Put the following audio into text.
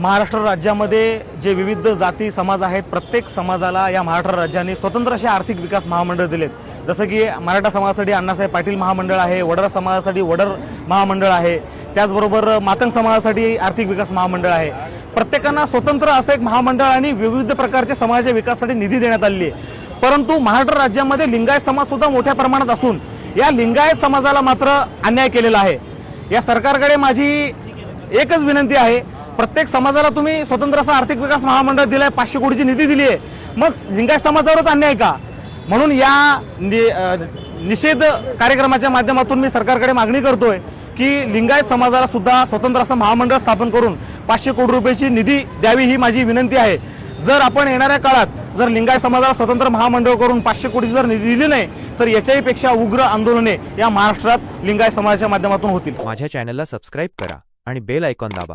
महाराष्ट्र राज्यामध्ये जे विविध जाती समाज आहेत प्रत्येक समाजाला या महाराष्ट्र राज्याने स्वतंत्र असे आर्थिक विकास महामंडळ दिलेत. जसं की मराठा समाजासाठी अण्णासाहेब पाटील महामंडळ आहे वडर समाजासाठी वडर महामंडळ आहे त्याचबरोबर मातंग समाजासाठी आर्थिक विकास महामंडळ आहे. प्रत्येकांना स्वतंत्र असं एक महामंडळ आणि विविध प्रकारच्या समाजाच्या विकासासाठी निधी देण्यात आलेली आहे. परंतु महाराष्ट्र राज्यामध्ये लिंगायत समाज सुद्धा मोठ्या प्रमाणात असून या लिंगायत समाजाला मात्र अन्याय केलेला आहे. या सरकारकडे माझी एकच विनंती आहे प्रत्येक समाजाला तुम्ही स्वतंत्र असा आर्थिक विकास महामंडळ दिलाय पाचशे कोटीची निधी दिली आहे. मग लिंगायत समाजावरच अन्याय का? म्हणून या नि- निषेध कार्यक्रमाच्या माध्यमातून मी सरकारकडे मागणी करतोय की लिंगायत समाजाला सुद्धा स्वतंत्र असं महामंडळ स्थापन करून पाचशे कोटी रुपयाची निधी द्यावी ही माझी विनंती आहे. जर आपण येणाऱ्या काळात जर लिंगायत समाजाला स्वतंत्र महामंडळ करून पाचशे कोटीची जर निधी दिली नाही तर याच्याही पेक्षा उग्र आंदोलने या महाराष्ट्रात लिंगायत समाजाच्या माध्यमातून होतील. माझ्या चॅनलला सबस्क्राईब करा आणि बेल ऐकॉन दाबा.